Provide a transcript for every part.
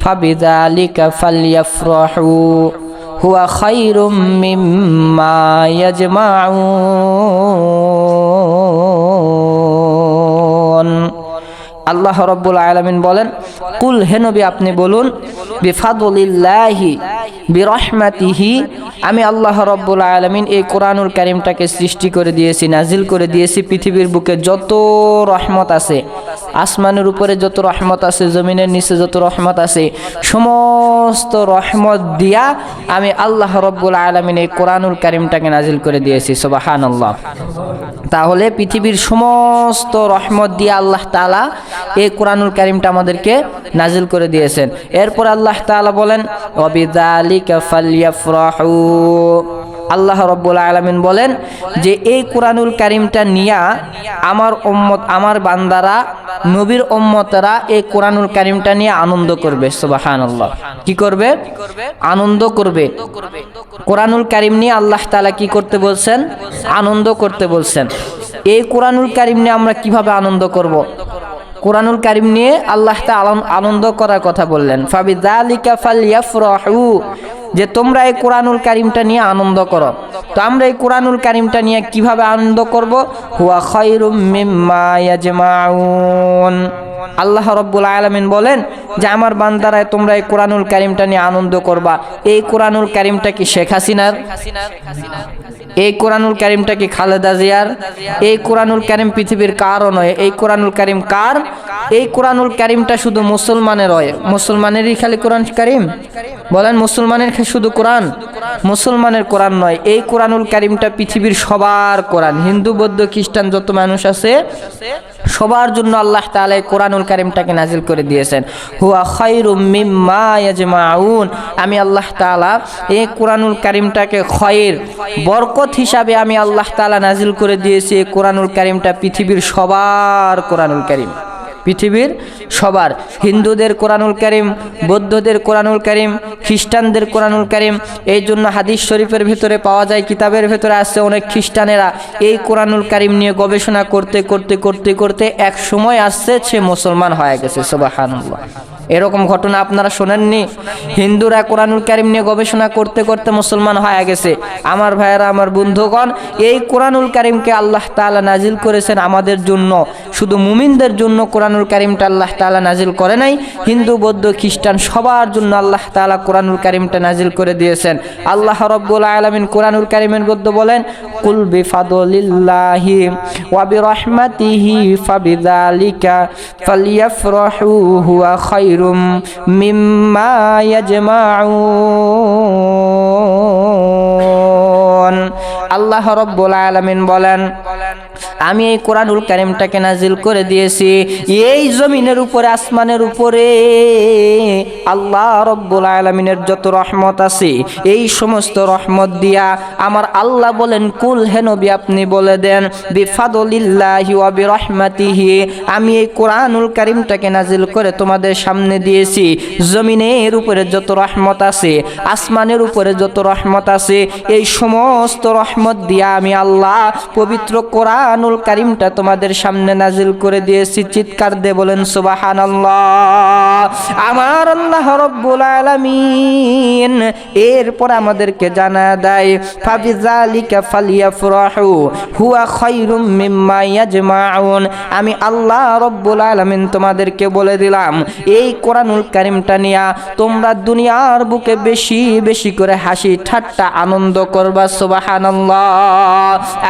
فبذلك فليفرحوا هو خير مما يجمعون আল্লাহ রব্বুল আলমিন বলেন কুল হেনবি আপনি বলুন বিফাদুলিল্লাহি বিরহমাতিহি আমি আল্লাহ রব্বুল আলমিন এই কোরআনুল কারিমটাকে সৃষ্টি করে দিয়েছি নাজিল করে দিয়েছি পৃথিবীর বুকে যত রহমত আছে আসমানের উপরে যত রহমত আছে, জমিনের নিচে যত রহমত আছে, সমস্ত রহমত দিয়া আমি আল্লাহ রব্বুল আলমিন এই কোরআনুল কারিমটাকে নাজিল করে দিয়েছি সোবাহান আল্লাহ তাহলে পৃথিবীর সমস্ত রহমত দিয়ে আল্লাহ তালা এই কোরআনুল কারিমটা আমাদেরকে নাজিল করে দিয়েছেন। এরপর আল্লাহ তাআলা বলেন অবিদালিকা ফালিয়াফরাহু আল্লাহ রব্বুল আলমিন বলেন যে এই কোরআনুল কারিমটা নিয়া আমার উম্মত, আমার বান্দারা, নবীর উম্মতরা এই কোরআনুল কারিমটা নিয়ে আনন্দ করবে সুবাহান আল্লাহ কি করবে? আনন্দ করবে। কোরআনুল কারিম নিয়ে আল্লাহ তাআলা কি করতে বলছেন? আনন্দ করতে বলছেন। এই কোরআনুল কারিম নিয়ে আমরা কীভাবে আনন্দ করব? কোরআনুল কারিম নিয়ে আল্লাহ আনন্দ করার কথা বললেন। ফাবিদালিকা ফালিয়াফরাহু যে তোমরা এই কোরআনুল কারিমটা নিয়ে আনন্দ করো। তো আমরা এই কোরআনুল কারিমটা নিয়ে কীভাবে আনন্দ করব? হুয়া খায়রুম মিম্মা ইয়াজমাউন। আল্লাহ রব্বুল আলামিন বলেন যে, আমার বান্দারায় তোমরা এই কোরআনুল কারিমটা নিয়ে আনন্দ করবা। এই কোরআনুল কারিমটা কি শেখ হাসিনার? এই কোরআনুল কারিমটা কি খালেদা জিয়ার? এই কোরআনুল কারিম পৃথিবীর কারও নয়। এই কোরআনুল কারিম কার? এই কোরআনুল কারিমটা শুধু মুসলমানের হয়। মুসলমানেরই খালি কোরআন কারিম? বলেন মুসলমানের শুধু কোরআন? মুসলমানের কোরআন নয়। এই কোরআনুল কারিমটা পৃথিবীর সবার কোরআন। হিন্দু, বৌদ্ধ, খ্রিস্টান যত মানুষ আছে, সবার জন্য আল্লাহ তাআলা এই কোরআনুল কারিমটাকে নাজিল করে দিয়েছেন। হুয়া খায়রুম মিম্মা ইয়াজমাউন। আমি আল্লাহ তাআলা এই কোরআনুল কারিমটাকে খয়ের, বরকত হিসাবে আমি আল্লাহ তাআলা নাজিল করে দিয়েছি। এই কোরআনুল কারিমটা পৃথিবীর সবার কোরআনুল কারিম। পৃথিবীর সবার, হিন্দুদের কোরআনুল করিম, বৌদ্ধদের কোরআনুল করিম, খ্রিস্টানদের কোরআনুল করিম, এই জন্য হাদিস শরীফের ভেতরে পাওয়া যায়, কিতাবের ভেতরে আসছে অনেক খ্রিস্টানেরা এই কোরআনুল করিম নিয়ে গবেষণা করতে করতে করতে করতে এক সময় আসছে সে মুসলমান হয়ে গেছে, সুবহানাল্লাহ। এরকম ঘটনা আপনারা শোনেননি? হিন্দুরা কোরআনুল কারিম নিয়ে গবেষণা করতে করতে মুসলমান হয়ে গেছে। আমার ভাইয়েরা, আমার বন্ধুগণ, এই কোরআনুল কারিমকে আল্লাহ তাআলা নাজিল করেছেন আমাদের জন্য। শুধু মুমিনদের জন্য কোরআনুল কারিমটা আল্লাহ তাআলা নাজিল করে নাই, হিন্দু, বৌদ্ধ, খ্রিস্টান সবার জন্য আল্লাহ তাআলা কোরআনুল কারিমটা নাজিল করে দিয়েছেন। আল্লাহ রব্বুল আলামিন কোরআনুল কারিমের মধ্যে বলেন, কুল বিফাদলিল্লাহি ওয়া বিরহমাতিহি ফাবিযালিকা ফালইফরাহু হুয়া খায়রুম মিম্মা ইয়াজমাউন। আল্লাহ রব্বুল আলামিন বলেন, আমি এই কোরআনুল কারিমটাকে নাজিল করে দিয়েছি। এই জমিনের উপরে, আসমানের উপরে আল্লাহ রব্বুল আলমিনের যত রহমত আছে, এই সমস্ত রহমত দিয়া আমার আল্লাহ বলেন, কুল হে নবী, আপনি বলে দেন, বিফাদলিল্লাহি ওয়া বিরহমাতিহি, আমি এই কোরআনুল কারিমটাকে নাজিল করে তোমাদের সামনে দিয়েছি। জমিনের উপরে যত রহমত আছে, আসমানের উপরে যত রহমত আছে, এই সমস্ত রহমত দিয়া আমি আল্লাহ পবিত্র কোরআনুল কারিমটা তোমাদের সামনে নাজিল করে দিয়েছি। চিৎকার দে বলেন সুবাহান আমার আল্লাহ রব্বুল আলামিন এরপর আমাদেরকে জানা দেয় ফাবিজালিকা ফালিয়াফরাহু, হুয়া খায়রুম মিম্মা ইয়াজমাউন। আমি আল্লাহ রব্বুল আলামিন তোমাদেরকে বলে দিলাম, এই কোরআনুল কারিমটা নিয়া তোমরা দুনিয়ার বুকে বেশি বেশি করে হাসি ঠাট্টা আনন্দ করবা, সুবহানাল্লাহ।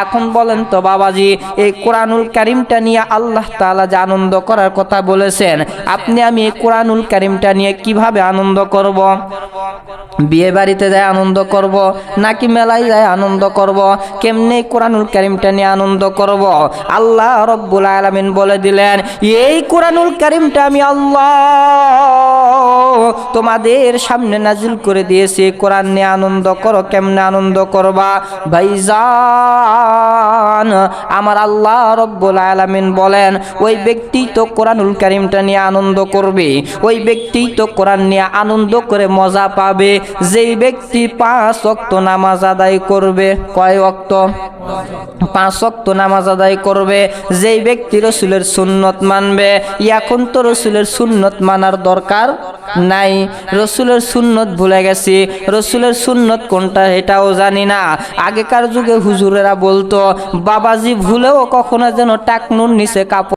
এখন বলেন তো বাবাজি, এই কোরআনুল কারিমটা নিয়ে আল্লাহ তাআলা যে আনন্দ করার কথা বলেছেন, আপনি আমি এই কোরআনুল কারিমটা নিয়ে কীভাবে আনন্দ করব? বিয়ে বাড়িতে যায় আনন্দ করব, নাকি মেলায় যায় আনন্দ করব? কেমনে কোরআনুল কারিমটা নিয়ে আনন্দ করব? আল্লাহ রব্বুল আলামিন বলে দিলেন, এই কোরআনুল কারিমটা আমি আল্লাহ তোমাদের সামনে নাজিল করে দিয়েছি। কোরআন নিয়ে আনন্দ করো, কেমনে আনন্দ করবা? ভাইজান, আমার আল্লাহ রব্বুল আলামিন বলেন, ওই ব্যক্তি তো কোরআনুল কারিমটা নিয়ে আনন্দ করবে, ওই ব্যক্তি তো কোরআন নিয়ে আনন্দ করে মজা পাবে। যেই ব্যক্তি পাঁচ অক্ত নামাজ আদায় করবে, কয় অক্ত পাঁচ অক্ত নামাজ আদায় করবে। যেই ব্যক্তি রসুলের সুন্নত মানবে, এখন তো রসুলের সুন্নত মানার দরকার নাই। রসুলের সুন্নত ভুলে গেছি। রসুলের সুন্নত কোনটা এটাও জানি না। আগেকার যুগে হুজুরেরা বলতো, বাবাজি ভুলেও কখনো যেন টাকনুর নিচে কাপড়